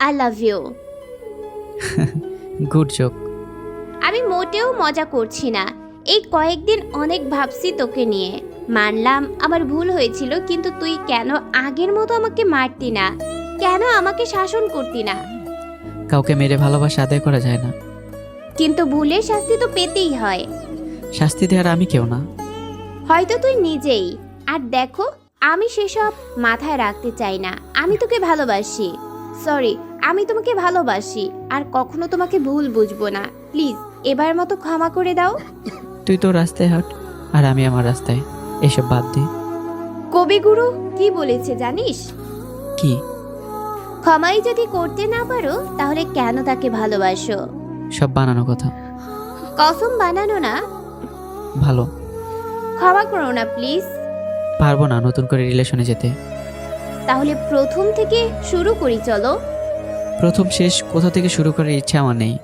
I love you good joke আমি মোটেও মজা করছি না। এই কয়েকদিন অনেক ভাবছি তোকে নিয়ে। মানলাম আমার ভুল হয়েছিল কিন্তু তুই কেন আগের মতো আমাকে মারতি না? কেন আমাকে শাসন করতি না? কাউকে মেরে ভালোবাসা আদায় করা যায় না। কিন্তু ভুলের শাস্তি তো পেতেই হয়। শাস্তি দেওয়ার আমি কেউ না। হয়তো তুই নিজেই। আর দেখো আমি সেসব মাথায় রাখতে চাই না। আমি তোকে ভালোবাসি। সরি আমি তোমাকে ভালোবাসি আর কখনো তোমাকে ভুল বুঝব না। প্লিজ এবার মতো ক্ষমা করে দাও। তুই তো রাস্তায় হাঁট আর আমি আমার রাস্তায়। এসব বাদ দে। কবিগুরু কি বলেছে জানিস? কি? ক্ষমাই যদি করতে না পারো তাহলে কেন তাকে ভালোবাসো? সব বানানো কথা। কসম বানানো না। ভালো। ক্ষমা করো না প্লিজ। পারব না নতুন করে রিলেশনে যেতে। তাহলে প্রথম থেকে শুরু করি চলো। প্রথম শেষ কোথা থেকে শুরু করার ইচ্ছা আমার নেই।